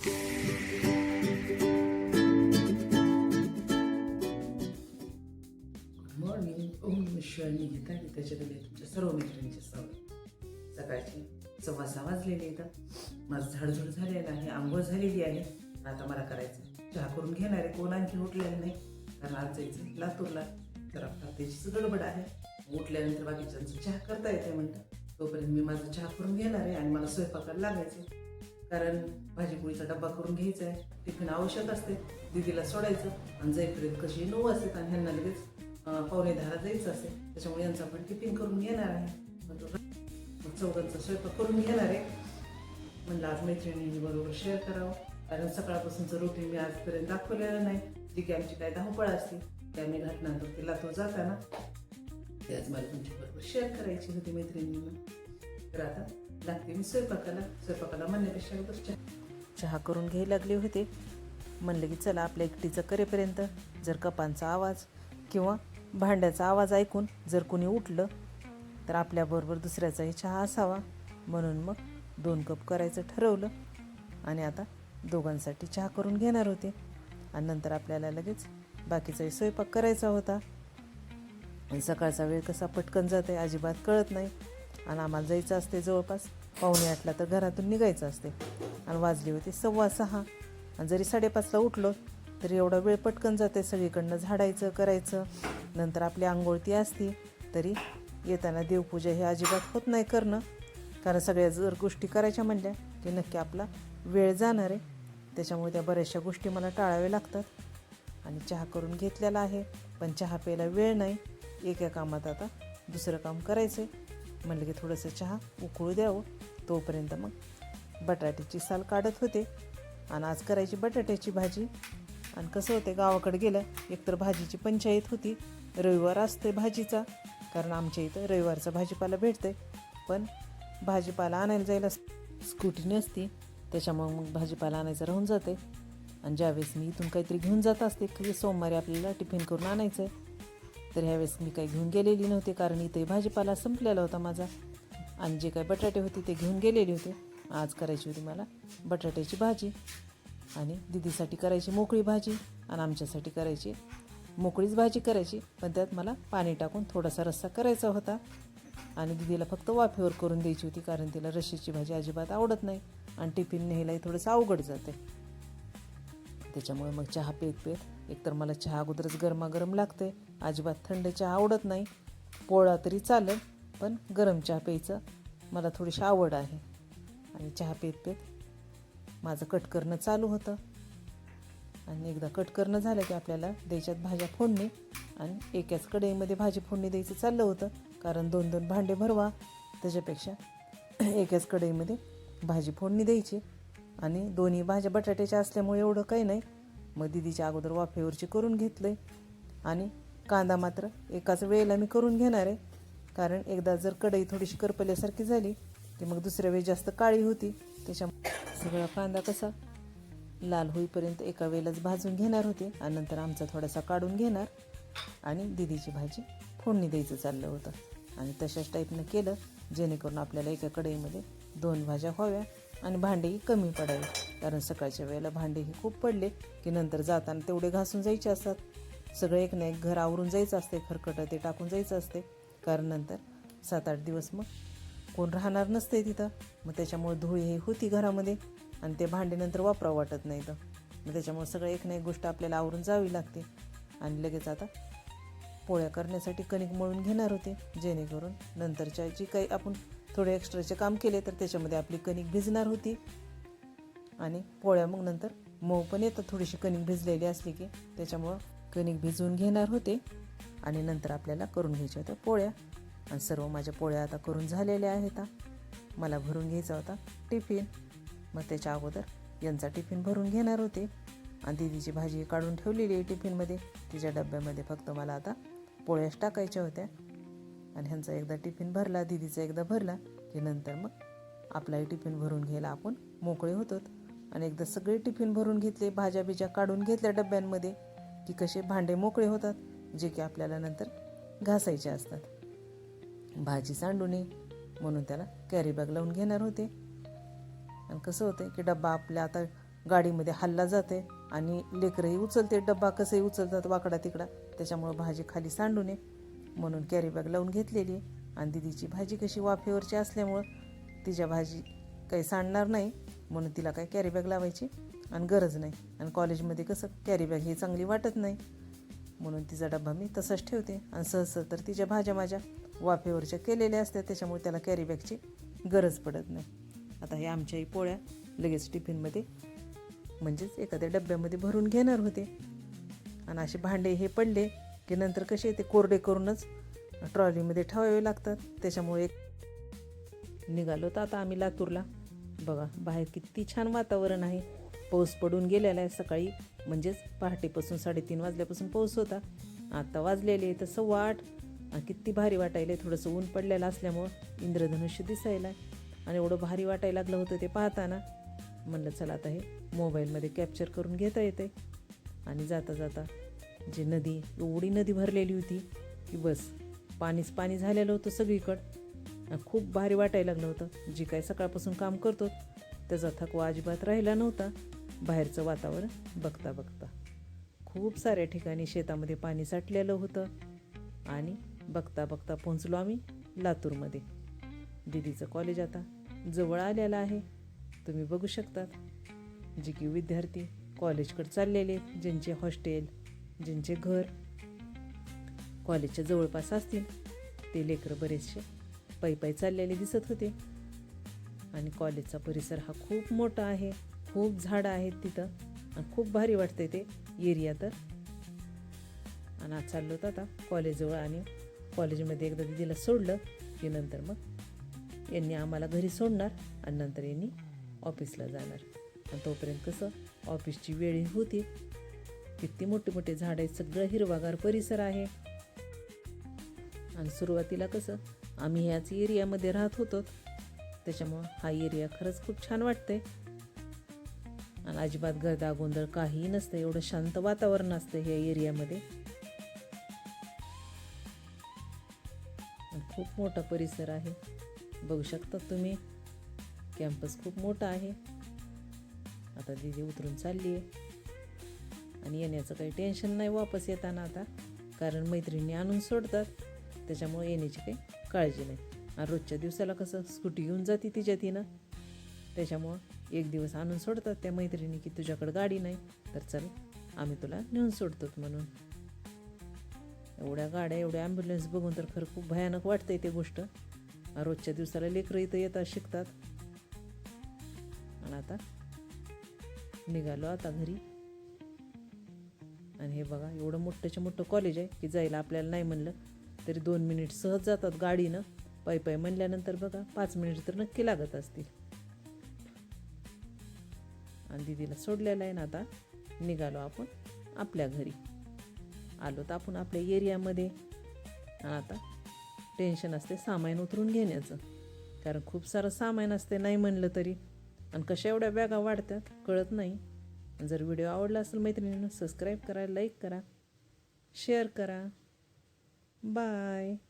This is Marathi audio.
मॉर्निंग ओम विश्वानी मी गीताच्या डब्यात तुमच्या सर्व मित्रांचे स्वागत. सकाळची सव्वा सहा वाजलेले येतात माझं झाडझुड झालेलं आहे आंघोळ झालेली आहे. आता मला करायचं चहा करून घेणार आहे. कोण आणखी उठलेलं नाही. कारण आज जायचं लातूरला. तर आपला त्याचीच गडबड आहे. उठल्यानंतर बाकीच्यांचं चहा करता येते म्हणतात. तोपर्यंत मी माझा चहा करून घेणार आहे आणि मला स्वयंपाकाला लागायचं कारण भाजीपोळीचा डब्बा करून घ्यायचा आहे. टिफिन आवश्यक असते. दीदीला सोडायचं आणि जाईपर्यंत कशी नऊ असते आणि ह्यांना लगेच पावणे धारा जायचं असेल त्याच्यामुळे यांचा आपण टिफिन करून घेणार आहे. चौघांचा स्वयंपाक करून घेणार आहे. म्हणलं आज मैत्रिणींनी बरोबर शेअर करावं. कारण सकाळपासूनचं रुटीन मी आजपर्यंत दाखवलेलं नाही. जी की आमची काय धावपळ असते त्या मी घटनांतर तिला तो जाताना. ते आज मला तुमच्याबरोबर शेअर करायची होती मैत्रिणींना. तर आता लागते. मी स्वयंपाकाला स्वयंपाकाला म्हणण्यापेक्षा अगोदर चहा. चहा करून घ्यायला लागले होते. म्हणलं की चला आपल्या एकटीचं करेपर्यंत जर कपांचा आवाज किंवा भांड्याचा आवाज ऐकून जर कोणी उठलं तर आपल्याबरोबर दुसऱ्याचाही चहा असावा. म्हणून मग दोन कप करायचं ठरवलं आणि आता दोघांसाठी चहा करून घेणार होते. आणि नंतर आपल्याला लगेच बाकीचाही स्वयंपाक करायचा होता. आणि सकाळचा वेळ कसा पटकन जाते अजिबात कळत नाही. आणि आम्हाला जायचं असते जवळपास. पाहुणे आठला तर घरातून निघायचं असते. आणि वाजली होती सव्वा सहा. आणि जरी साडेपाचला उठलो तरी एवढा वेळ पटकन जाते सगळीकडनं झाडायचं करायचं. नंतर आपली आंघोळती असती तरी येताना देवपूजा हे अजिबात होत नाही करणं. कारण सगळ्या जर गोष्टी करायच्या म्हणल्या की नक्की आपला वेळ जाणार आहे. त्याच्यामुळे त्या बऱ्याचशा गोष्टी मला टाळाव्या लागतात. आणि चहा करून घेतलेला आहे पण चहा प्यायला वेळ नाही. एका कामात आता दुसरं काम करायचं आहे म्हणलं की थोडंसं चहा उकळू द्यावं तोपर्यंत मग बटाट्याची साल काढत होते. आणि आज करायची बटाट्याची भाजी. आणि कसं होते गावाकडे गेलं एकतर भाजीची पंचायत होती. रविवार असते भाजीचा कारण आमच्या इथं रविवारचा भाजीपाला भेटते पण भाजीपाला आणायला जायला स्कूटी नसती त्याच्यामुळे मग भाजीपाला आणायचं राहून जाते आणि ज्यावेळेस मी इथून काहीतरी घेऊन जात असते की सोमवारी आपल्याला टिफिन करून आणायचं. आहे तर ह्यावेळेस मी काही घेऊन गेलेली नव्हती कारण इथे भाजीपाला संपलेला होता माझा. आणि जे काही बटाटे होते ते घेऊन गेलेले होते. आज करायची होती मला बटाट्याची भाजी आणि दिदीसाठी करायची मोकळी भाजी आणि आमच्यासाठी करायची मोकळीच भाजी करायची. पण त्यात मला पाणी टाकून थोडासा रस्सा करायचा होता. आणि दिदीला फक्त वाफेवर करून द्यायची होती कारण तिला रशीची भाजी अजिबात आवडत नाही आणि टिफिन न्यायलाही थोडंसं अवघड जाते त्याच्यामुळे मग चहा पेत पेत एकतर मला चहा अगोदरच गरमागरम लागते अजिबात थंड चहा आवडत नाही. पोळा तरी चालेल पण गरम चहा प्यायचं मला थोडीशी आवड आहे. आणि चहा पेत पेत माझं कट करणं चालू होतं. आणि एकदा कट करणं झालं की आपल्याला द्यायच्यात भाज्या फोडणे आणि एकाच कढईमध्ये भाजी फोडणी द्यायचं चाललं होतं. कारण दोन दोन भांडे भरवा त्याच्यापेक्षा एकाच कढईमध्ये भाजी फोडणी द्यायची. आणि दोन्ही भाज्या बटाट्याच्या असल्यामुळे एवढं काही नाही. मग दिदीच्या अगोदर वाफेवरची करून घेतलं आहे आणि कांदा मात्र एकाच वेळेला मी करून घेणार आहे. कारण एकदा जर कढई थोडीशी करपल्यासारखी झाली की मग दुसऱ्या वेळी जास्त काळी होती. त्याच्या सगळा कांदा कसा लाल होईपर्यंत एका वेळेलाच भाजून घेणार होते आणि नंतर आमचा थोडासा काढून घेणार. आणि दिदीची भाजी फोडणी द्यायचं चाललं होतं. आणि तशाच टाईपनं केलं जेणेकरून आपल्याला एका कढईमध्ये दोन भाज्या व्हाव्या आणि भांडेही कमी पडावे. कारण सकाळच्या वेळेला भांडेही खूप पडले की नंतर जाताना तेवढे घासून जायचे असतात. सगळं एक ना एक घर आवरून जायचं असते खरकटं ते टाकून जायचं असते. कारण नंतर सात आठ दिवस मग कोण राहणार नसते तिथं. मग त्याच्यामुळे धुळी ही होती घरामध्ये आणि ते भांडे नंतर वापरावं वाटत नाही तर मग त्याच्यामुळे सगळं एक ना एक गोष्ट आपल्याला आवरून जावी लागते. आणि लगेच आता पोळ्या करण्यासाठी कणिक मळून घेणार होते. जेणेकरून नंतरच्या जी काही आपण थोडे एक्स्ट्राचे काम केले तर त्याच्यामध्ये आपली कणिक भिजणार होती. आणि पोळ्या मग नंतर मऊ पण येतात. थोडीशी कणिक भिजलेली असली की त्याच्यामुळं कणिक भिजवून घेणार होते. आणि नंतर आपल्याला करून घ्यायच्या होत्या पोळ्या. आणि सर्व माझ्या पोळ्या आता करून झालेल्या आहेत. मला भरून घ्यायचा होता टिफिन. मग त्याच्या अगोदर यांचा टिफिन भरून घेणार होते. आणि दिदीची भाजी काढून ठेवलेली आहे टिफिनमध्ये. तिच्या डब्यामध्ये फक्त मला आता पोळ्याच टाकायच्या होत्या. आणि ह्यांचा एकदा टिफिन भरला दिदीचा एकदा भरला की नंतर मग आपलाही टिफिन भरून घ्यायला आपण मोकळे होतो आणि एकदा सगळे टिफिन भरून घेतले भाज्या बिज्या काढून घेतल्या डब्यांमध्ये की कसे भांडे मोकळे होतात जे की आपल्याला नंतर घासायचे असतात. भाजी सांडू नये म्हणून त्याला कॅरी बॅग लावून घेणार होते. आणि कसं होतं की डब्बा आपल्या आता गाडीमध्ये हल्ला जाते आणि लेकरंही उचलते डब्बा कसंही उचलतात वाकडा तिकडा त्याच्यामुळं भाजी खाली सांडू नये म्हणून कॅरी बॅग लावून घेतलेली आहे. आणि दिदीची भाजी कशी वाफेवरची असल्यामुळं तिच्या भाजी काही सांडणार नाही म्हणून तिला काय कॅरी बॅग लावायची आणि गरज नाही. आणि कॉलेजमध्ये कसं कॅरी बॅग ही चांगली वाटत नाही. म्हणून तिचा डब्बा मी तसाच ठेवते. आणि सहसा तर तिच्या भाज्या माझ्या वाफेवरच्या केलेल्या असतात. त्याच्यामुळे त्याला कॅरी बॅगची गरज पडत नाही. आता हे आमच्याही पोळ्या लगेच टिफिनमध्ये म्हणजेच एखाद्या डब्यामध्ये भरून घेणार होते. आणि असे भांडे हे पडले की नंतर कसे ते कोरडे करूनच ट्रॉलीमध्ये ठेवावे लागतात. त्याच्यामुळे निघालो तर आता आम्ही लातूरला. बघा बाहेर किती छान वातावरण आहे. पाऊस पडून गेलेला आहे सकाळी. म्हणजेच पहाटेपासून साडेतीन वाजल्यापासून पाऊस होता. आता वाजलेले आहे तसं वाट आणि किती भारी वाटायला थोडंसं ऊन पडलेलं असल्यामुळं इंद्रधनुष्य दिसायला आणि एवढं भारी वाटायला लागलं होतं ते पाहताना. म्हणलं चला आता हे मोबाईलमध्ये कॅप्चर करून घेता येते आणि जाता जाता जी नदी एवढी नदी भरलेली होती की बस पाणीच पाणी झालेलं होतं सगळीकडं. खूप भारी वाटायला लागलं होतं. जी काय सकाळपासून काम करतो त्याचा थकवा अजिबात राहिला नव्हता. बाहेरचं वातावरण बघता बघता. खूप साऱ्या ठिकाणी शेतामध्ये पाणी साठलेलं होतं आणि बघता बघता पोहोचलो आम्ही लातूरमध्ये. दिदीचं कॉलेज आता जवळ आलेलं आहे. तुम्ही बघू शकतात. जे की विद्यार्थी कॉलेजकडे चाललेले आहेत, ज्यांचे हॉस्टेल ज्यांचे घर कॉलेजच्या जवळपास असतील ते लेकरं बरेचसे पायी पायी चाललेले दिसत होते. आणि कॉलेजचा परिसर हा खूप मोठा आहे. खूप झाडं आहेत तिथं. आणि खूप भारी वाटते ते एरिया तर. आणि आज चाललो होतं आता कॉलेजजवळ आणि कॉलेजमध्ये एकदा दिदीला सोडलं. की नंतर मग यांनी आम्हाला घरी सोडणार आणि नंतर यांनी ऑफिसला जाणार. आणि तोपर्यंत कसं ऑफिसची वेळ होती. किती मोठे मोठे झाड आहेत. सगळं हिरवागार परिसर आहे. आणि सुरुवातीला कसं आम्ही ह्याच एरियामध्ये राहत होतो. त्याच्यामुळं हा एरिया खरंच खूप छान वाटते आणि अजिबात गर्दा गोंधळ काहीही नसतं. एवढं शांत वातावरण असतं ह्या एरियामध्ये. खूप मोठा परिसर आहे. बघू शकता तुम्ही कॅम्पस खूप मोठा आहे. आता दिदी उतरून चालली आहे आणि येण्याचं काही टेन्शन नाही वापस येताना आता कारण मैत्रिणी आणून सोडतात. त्याच्यामुळे येण्याची काही काळजी नाही. आणि रोजच्या दिवसाला कसं स्कूटी घेऊन जाते तिच्या तिनं. त्याच्यामुळं एक दिवस आणून सोडतात त्या मैत्रिणी की तुझ्याकडं गाडी नाही तर चल आम्ही तुला नेऊन सोडतो म्हणून. एवढ्या गाड्या एवढ्या ॲम्ब्युलन्स बघून तर खरं खूप भयानक वाटतंय ते गोष्ट. रोजच्या दिवसाला लेकरं इथं येतात शिकतात. आणि आता निघालो आता घरी. आणि हे बघा एवढं मोठंच्या मोठं कॉलेज आहे की जायला आपल्याला नाही म्हणलं. तरी दोन मिनिट सहज जातात गाडीनं. पायी पायी म्हणल्यानंतर बघा पाच मिनिट तर नक्की लागत असतील. आणि दिदीला सोडलेलं आहे ना आता निघालो आपण आपल्या घरी. आलो तर आपण आपल्या एरियामध्ये. आता टेन्शन असते सामान उतरून घेण्याचं. कारण खूप सारं सामान असते नाही म्हणलं तरी. आणि कशा एवढ्या बॅगा वाढतात कळत नाही. जर व्हिडिओ आवडला असेल मैत्रिणीनं सबस्क्राईब करा लाईक करा शेअर करा. Bye.